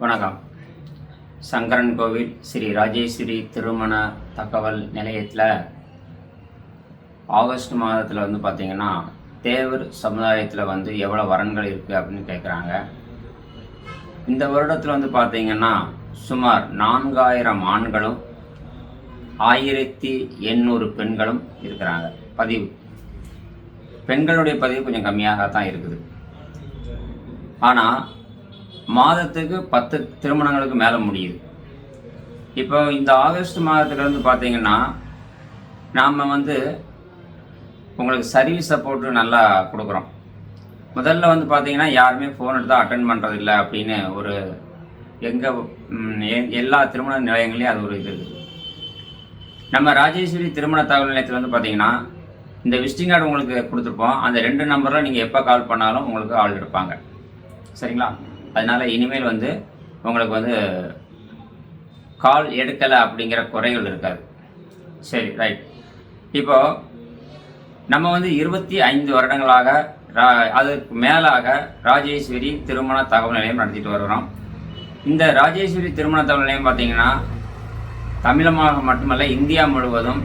வணக்கம். சங்கரன் கோவில் ஸ்ரீ ராஜேஸ்வரி திருமண தகவல் நிலையத்தில் ஆகஸ்ட் மாதத்தில் வந்து பார்த்திங்கன்னா தேவர் சமுதாயத்தில் வந்து எவ்வளோ வரன்கள் இருக்குது அப்படின்னு கேட்குறாங்க இந்த வருடத்தில் வந்து பார்த்திங்கன்னா சுமார் நான்காயிரம் ஆண்களும் ஆயிரத்தி எண்ணூறு பெண்களும் இருக்கிறாங்க. பதிவு. பெண்களுடைய பதிவு கொஞ்சம் கம்மியாக தான் இருக்குது. ஆனால் மாதத்துக்கு பத்து திருமணங்களுக்கு மேலே முடியுது. இப்போ இந்த ஆகஸ்ட் மாதத்துலேருந்து பார்த்தீங்கன்னா நாம் வந்து உங்களுக்கு சர்வீஸ் சப்போர்ட்டு நல்லா கொடுக்குறோம். முதல்ல வந்து பார்த்தீங்கன்னா யாருமே ஃபோன் எடுத்து அட்டன் பண்ணுறதில்ல அப்படின்னு ஒரு எங்கள் எல்லா திருமண நிலையங்களையும் அது ஒரு இது இருக்குது. நம்ம ராஜேஸ்வரி திருமண தகவல் நிலையத்தில் வந்து பார்த்தீங்கன்னா இந்த விசிட்டிங் கார்டு உங்களுக்கு கொடுத்துருப்போம். அந்த ரெண்டு நம்பரில் நீங்கள் எப்போ கால் பண்ணாலும் உங்களுக்கு ஆள் எடுப்பாங்க. சரிங்களா? அதனால் இனிமேல் வந்து உங்களுக்கு வந்து கால் எடுக்கலை அப்படிங்கிற குறைகள் இருக்காது. சரி ரைட் இப்போது நம்ம வந்து இருபத்தி ஐந்து வருடங்களாக ரா- அதுக்கு மேலாக ராஜேஸ்வரி திருமண தகவல் நிலையம் நடத்திட்டு வருகிறோம் இந்த ராஜேஸ்வரி திருமண தகவல் நிலையம் பார்த்தீங்கன்னா தமிழமாக மட்டுமல்ல இந்தியா முழுவதும்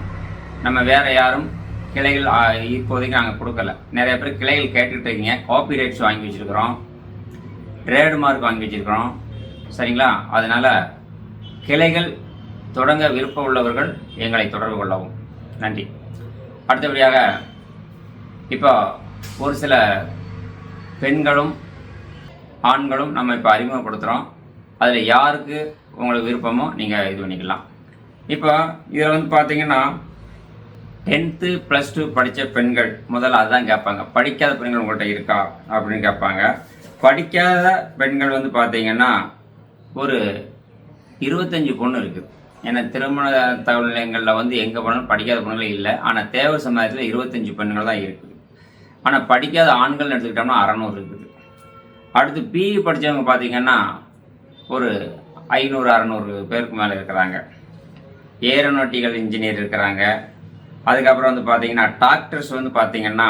நம்ம வேற யாரும் கிளைகள் இப்போதைக்கு நாங்கள் கொடுக்கல. நிறைய பேர் கிளைகள் கேட்டுக்கிட்டு இருக்கீங்க. காப்பி ரைட்ஸ் வாங்கி வச்சிருக்கிறோம். ட்ரேட்மார்க் வாங்கி வச்சிருக்கிறோம். சரிங்களா? அதனால் கிளைகள் தொடங்க விருப்பம் உள்ளவர்கள் எங்களை தொடர்பு கொள்ளவும். நன்றி. அடுத்தபடியாக இப்போ ஒரு சில பெண்களும் ஆண்களும் நம்ம இப்போ அறிமுகப்படுத்துகிறோம் அதில் யாருக்கு உங்களுக்கு விருப்பமோ நீங்கள் இது பண்ணிக்கலாம். இப்போ இதில் வந்து பார்த்தீங்கன்னா டென்த்து ப்ளஸ் டூ படித்த பெண்கள் முதல்ல அதுதான் கேட்பாங்க. படிக்காத பெண்கள் உங்கள்கிட்ட இருக்கா? அப்படின்னு கேட்பாங்க. படிக்காத பெண்கள் வந்து பார்த்தீங்கன்னா ஒரு இருபத்தஞ்சி பொண்ணு இருக்குது. ஏன்னா திருமண தகவல் நிலையங்களில் வந்து எங்கே போனாலும் படிக்காத பெண்கள் இல்லை. ஆனால் தேவர் சமுதாயத்தில் இருபத்தஞ்சி பெண்கள் தான் இருக்குது. ஆனால் படிக்காத ஆண்கள் எடுத்துக்கிட்டோம்னா அறநூறு இருக்குது. அடுத்து பிஇ படித்தவங்க பார்த்தீங்கன்னா ஒரு ஐநூறு அறநூறு பேருக்கு மேலே இருக்கிறாங்க. ஏரோநாட்டிக்கல் இன்ஜினியர் இருக்கிறாங்க. அதுக்கப்புறம் வந்து பார்த்தீங்கன்னா டாக்டர்ஸ் வந்து பார்த்தீங்கன்னா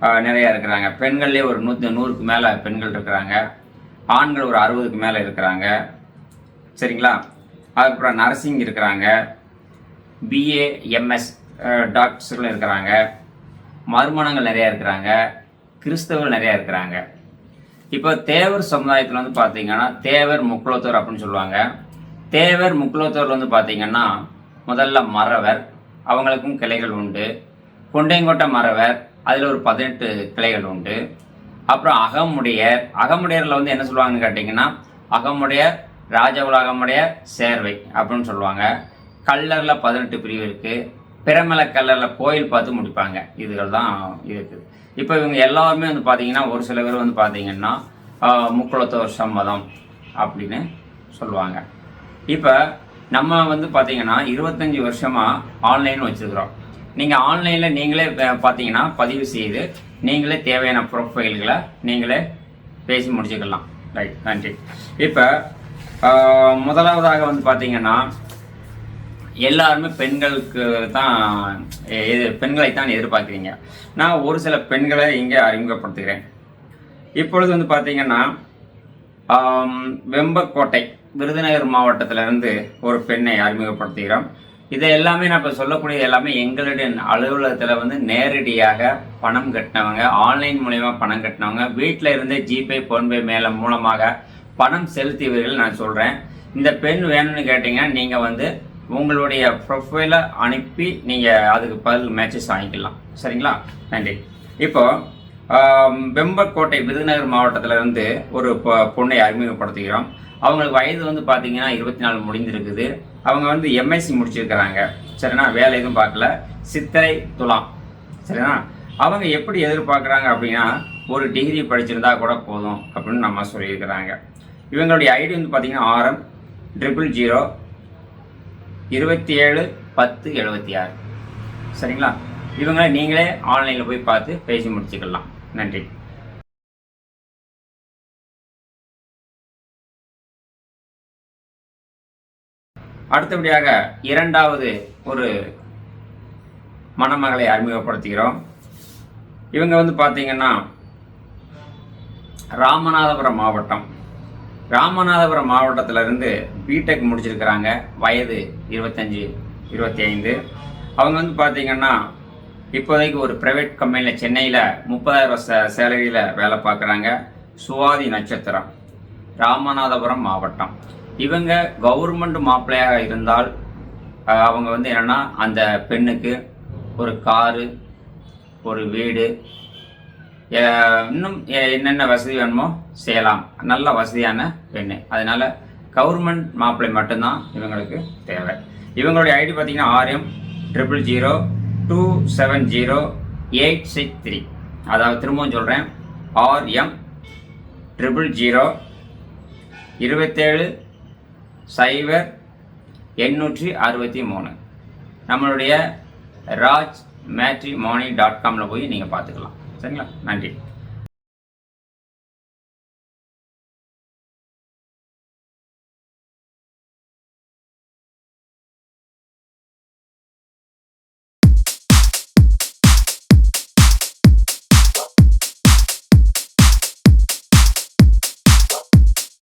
நிறையா இருக்கிறாங்க. பெண்கள்லேயே ஒரு நூற்றி நூறுக்கு மேலே பெண்கள் இருக்கிறாங்க. ஆண்கள் ஒரு அறுபதுக்கு மேலே இருக்கிறாங்க. சரிங்களா? அதுக்கப்புறம் நர்சிங் இருக்கிறாங்க. பிஏ எம்எஸ் டாக்டர்ஸ்களும் இருக்கிறாங்க. மறுமணங்கள் நிறையா இருக்கிறாங்க. கிறிஸ்தவர்கள் நிறையா இருக்கிறாங்க. இப்போ தேவர் சமுதாயத்தில் வந்து பார்த்தீங்கன்னா தேவர் முக்குலத்தோர் அப்படின்னு சொல்லுவாங்க. தேவர் முக்குலத்தோர் வந்து பார்த்தீங்கன்னா முதல்ல மறவர் அவங்களுக்கும் கிளைகள் உண்டு. கொண்டைங்கோட்டை மறவர் அதில் ஒரு பதினெட்டு கிளைகள் உண்டு. அப்புறம் அகமுடையர். அகமுடையரில் வந்து என்ன சொல்லுவாங்கன்னு கேட்டிங்கன்னா அகமுடையர் ராஜகுல அகமுடையர் சேர்வை அப்படின்னு சொல்லுவாங்க. கல்லரில் பதினெட்டு பிரிவு இருக்குது பிரமல கல்லரில் கோயில் பார்த்து முடிப்பாங்க. இதுகள் தான் இருக்குது. இப்போ இவங்க எல்லாருமே வந்து பார்த்தீங்கன்னா ஒரு சில பேர் வந்து பார்த்தீங்கன்னா முக்குளத்தோர் சம்மதம் அப்படின்னு சொல்லுவாங்க. இப்போ நம்ம வந்து பார்த்தீங்கன்னா இருபத்தஞ்சி வருஷமாக ஆன்லைன் வச்சுருக்குறோம். நீங்கள் ஆன்லைனில் நீங்களே பார்த்தீங்கன்னா பதிவு செய்து நீங்களே தேவையான ப்ரொஃபைல்களை நீங்களே பேசி முடிச்சுக்கலாம். ரைட் நன்றி. இப்போ முதலாவதாக வந்து பார்த்தீங்கன்னா எல்லாருமே பெண்களுக்கு தான் எ- எது பெண்களை தான் எதிர்பார்க்குறீங்க. நான் ஒரு சில பெண்களை இங்கே அறிமுகப்படுத்துகிறேன். இப்பொழுது வந்து பார்த்தீங்கன்னா வெம்பக்கோட்டை விருதுநகர் மாவட்டத்திலிருந்து ஒரு பெண்ணை அறிமுகப்படுத்துகிறோம். இதை எல்லாமே நான் இப்போ சொல்லக்கூடியது எல்லாமே எங்களுடைய அலுவலகத்தில் வந்து நேரடியாக பணம் கட்டினவங்க ஆன்லைன் மூலயமா பணம் கட்டினவங்க வீட்டில் இருந்தே ஜிபே ஃபோன்பே மேலே மூலமாக பணம் செலுத்தியவர்கள் நான் சொல்கிறேன் இந்த பெண் வேணும்னு கேட்டிங்கன்னா நீங்கள் வந்து உங்களுடைய ப்ரொஃபைலை அனுப்பி நீங்கள் அதுக்கு பதில் மேட்சஸ் வாங்கிக்கலாம். சரிங்களா? நன்றி. இப்போது வெம்பக்கோட்டை விருதுநகர் மாவட்டத்துல இருந்து ஒரு பொ- பொண்ணை அறிமுகப்படுத்துகிறோம். அவங்களுக்கு வயது வந்து பார்த்தீங்கன்னா இருபத்தி நாலு முடிந்திருக்குது. அவங்க வந்து எம்எஸ்சி முடிச்சிருக்கிறாங்க. சரிண்ணா வேலை எதுவும் பார்க்கல. சித்திரை துலாம். சரிண்ணா அவங்க எப்படி எதிர்பார்க்குறாங்க அப்படின்னா ஒரு டிகிரி படிச்சிருந்தா கூட போதும் அப்படின்னு நம்ம சொல்லியிருக்கிறாங்க. இவங்களுடைய ஐடி வந்து பார்த்தீங்கன்னா ஆர்எம் ட்ரிபிள் ஜீரோ இருபத்தி ஏழு பத்து எழுபத்தி ஆறு சரிங்களா? இவங்களை நீங்களே ஆன்லைனில் போய் பார்த்து பேசி முடிச்சுக்கலாம். நன்றி. அடுத்தபடியாக இரண்டாவது ஒரு மணமகளை அறிமுகப்படுத்துகிறோம். இவங்க வந்து பார்த்தீங்கன்னா ராமநாதபுரம் மாவட்டம். ராமநாதபுரம் மாவட்டத்திலிருந்து பிடெக் முடிச்சிருக்கிறாங்க வயது இருபத்தஞ்சி இருபத்தி ஐந்து அவங்க வந்து பார்த்தீங்கன்னா இப்போதைக்கு ஒரு ப்ரைவேட் கம்பெனியில் சென்னையில் முப்பதாயிரம் சே சேலரியில் வேலை பார்க்குறாங்க. சுவாதி நட்சத்திரம். ராமநாதபுரம் மாவட்டம். இவங்க கவர்மெண்ட் மாப்பிள்ளையாக இருந்தால் அவங்க வந்து என்னென்னா அந்த பெண்ணுக்கு ஒரு காரு ஒரு வீடு இன்னும் என்னென்ன வசதி வேணுமோ செய்யலாம். நல்ல வசதியான பெண்ணு. அதனால் கவர்மெண்ட் மாப்பிள்ளை மட்டும்தான் இவங்களுக்கு தேவை. இவங்களுடைய ஐடி பார்த்தீங்கன்னா RM triple zero two seven zero eight six three அதாவது திரும்பவும் சொல்கிறேன் ஆர்எம் ட்ரிபிள் ஜீரோ இருபத்தேழு சைபர் எண்ணூற்றி அறுபத்தி மூணு. நம்மளுடைய ராஜ் மேட்ரி மோனி டாட் காமில் போய் நீங்கள் பார்த்துக்கலாம். சரிங்களா? நன்றி.